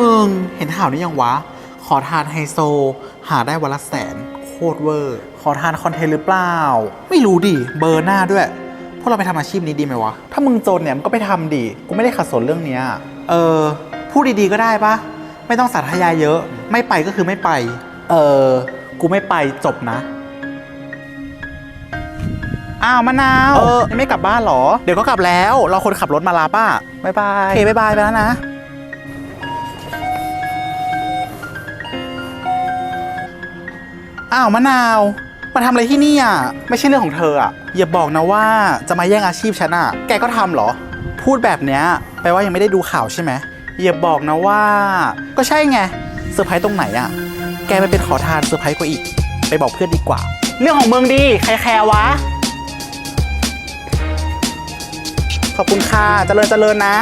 มึงเห็นข่าวนี้ยังวะ ขอทานไฮโซ หาได้วันละแสน โคตรเวอร์ ขอทานคอนเทนต์หรือเปล่า ไม่รู้ดิ เบอร์หน้าด้วย พวกเราไปทำอาชีพนี้ดีไหมวะ ถ้ามึงจนเนี่ยมึงก็ไปทำดิ กูไม่ได้ขัดสนเรื่องเนี้ย เออ พูดดีๆก็ได้ปะ ไม่ต้องสาธยายเยอะ ไม่ไปก็คือไม่ไป เออ กูไม่ไปจบนะ อ้าวมะนาวเออยังไม่กลับบ้านเหรอ เดี๋ยวก็กลับแล้ว เราคนขับรถมาลาป้าบ๊ายบาย โอเคบายบายไปแล้วนะ อ้าวมะนาว มาทำอะไรที่นี่อะ ไม่ใช่เรื่องของเธออะ อย่าบอกนะว่าจะมาแย่งอาชีพฉันอะ แกก็ทำเหรอ พูดแบบเนี้ยแปลว่ายังไม่ได้ดูข่าวใช่ไหม อย่าบอกนะว่า ก็ใช่ไง เซอร์ไพรส์ตรงไหนอะ แกไปเป็นขอทานเซอร์ไพรส์กว่าอีก ไปบอกเพื่อนดีกว่า เรื่องของเมึงดี ใครแคร์วะ ขอบคุณค่ะ เจริญเจริญนะ